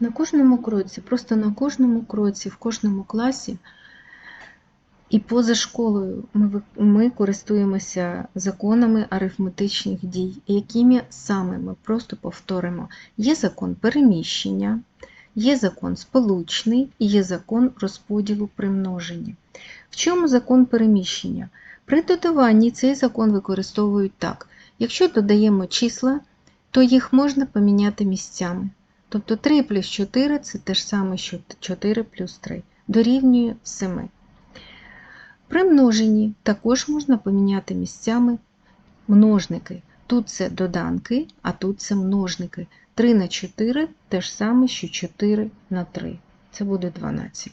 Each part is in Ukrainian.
На кожному кроці, просто на кожному кроці, в кожному класі і поза школою ми, ми користуємося законами арифметичних дій, якими саме ми просто повторимо. Є закон переміщення, є закон сполучний і є закон розподілу при множенні. В чому закон переміщення? При додаванні цей закон використовують так. Якщо додаємо числа, то їх можна поміняти місцями. Тобто 3 плюс 4 це те ж саме, що 4 плюс 3. Дорівнює 7. При множенні також можна поміняти місцями множники. Тут це доданки, а тут це множники. 3 на 4 те ж саме, що 4 на 3. Це буде 12.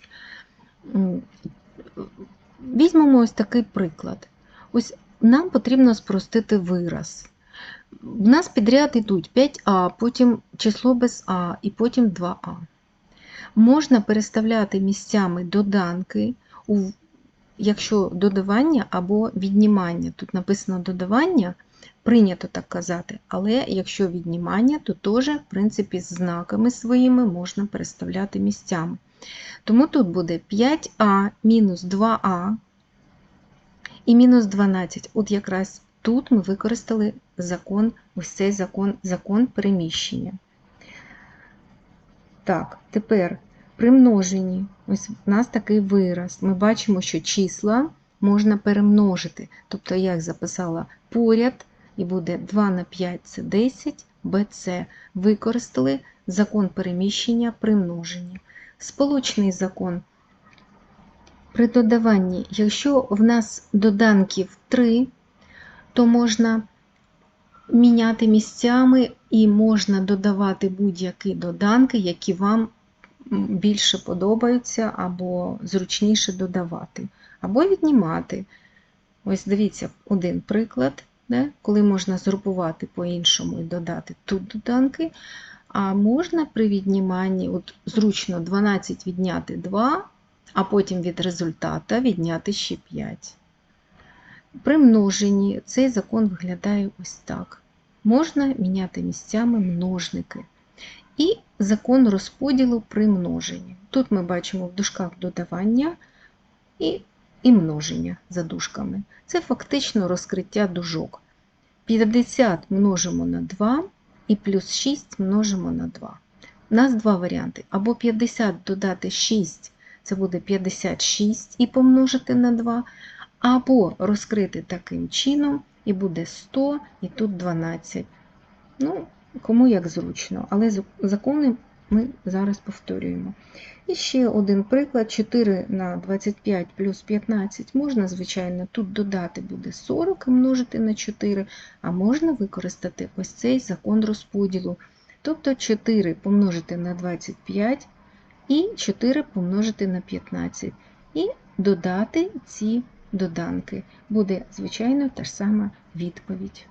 Візьмемо ось такий приклад. Ось нам потрібно спростити вираз. В нас підряд йдуть 5а, потім число без а і потім 2а. Можна переставляти місцями доданки, якщо додавання або віднімання. Тут написано додавання, прийнято так казати, але якщо віднімання, то теж, в принципі, з знаками своїми можна переставляти місцями. Тому тут буде 5а мінус 2а і мінус 12. От якраз тут ми використали закон, ось цей закон, закон переміщення. Так, тепер при множенні, ось у нас такий вираз. Ми бачимо, що числа можна перемножити. Тобто я їх записала поряд, і буде 2 на 5 це 10, bc. Використали закон переміщення при множенні. Сполучний закон. При додаванні, якщо в нас доданків 3, то можна міняти місцями і можна додавати будь-які доданки, які вам більше подобаються або зручніше додавати, або віднімати. Ось дивіться один приклад, де, коли можна згрупувати по-іншому і додати тут доданки. А можна при відніманні, от зручно 12 відняти 2, а потім від результата відняти ще 5. При множенні цей закон виглядає ось так. Можна міняти місцями множники. І закон розподілу при множенні. Тут ми бачимо в дужках додавання і, і множення за дужками. Це фактично розкриття дужок. 50 множимо на 2 і плюс 6 множимо на 2. У нас два варіанти. Або 50 додати 6, це буде 56 і помножити на 2, або розкрити таким чином, і буде 100, і тут 12. Ну, кому як зручно, але закони ми зараз повторюємо. І ще один приклад: 4 на 25 плюс 15 можна, звичайно, тут додати буде 40 і множити на 4, а можна використати ось цей закон розподілу. Тобто 4 помножити на 25 і 4 помножити на 15. І додати ці доданки. Буде, звичайно, та ж сама відповідь.